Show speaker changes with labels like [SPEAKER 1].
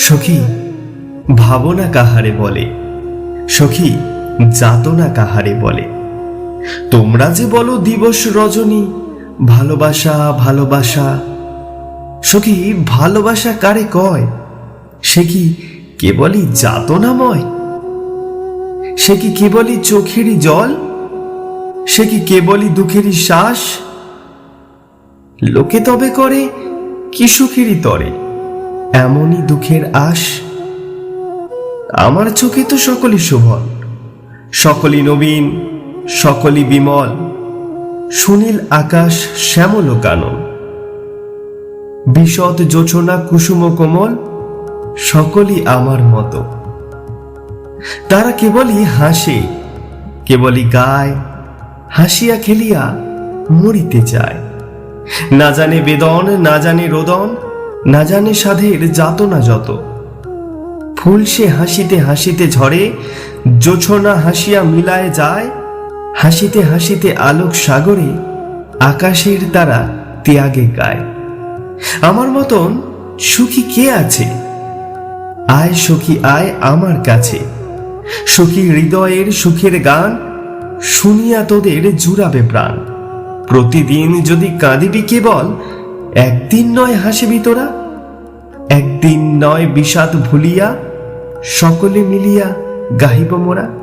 [SPEAKER 1] সখী, ভাবনা কাহারে বলে? সখী, যাতনা কাহারে বলে? তোমরা যে বলো দিবস রজনী, ভালোবাসা ভালোবাসা। সখী, ভালোবাসা কারে কয়? সে কি কেবলই যাতনাময়? সে কি কেবলই চোখেরই জল? সে কি কেবলই দুঃখেরই শ্বাস? লোকে তবে করে কি সুখেরই তরে? এমনই দুঃখের আশ? আমার চোখে তো সকলই শোভন সকলই নবীন, সকলই বিমল। সুনীল আকাশ শ্যামল কানন। বিশদ যোচনা কুসুম কোমল, সকলই আমার মতো। তারা কেবলই হাসে, কেবলই গায়, হাসিয়া খেলিয়া মরিতে চায়। না জানে বেদন, না জানে রোদন না জানে সাধের যাতনা যত। ফুল সে হাসিতে হাসিতে ঝরে, জোছনা হাসিয়া মিলায় যায়। হাসিতে হাসিতে আলোক সাগরে আকাশের তারা ত্যাগে গায়। আমার মতন সুখী কে আছে? আয় সখী, আয় আমার কাছে। সখী হৃদয়ের সুখের গান শুনিয়া তোদের জুড়াবে প্রাণ। প্রতিদিন যদি কাঁদিবি কেবল একদিন নয় হাসিবি তোরা একদিন নয় বিষাদ ভুলিয়া সকলে মিলিয়া গাহিব মোরা।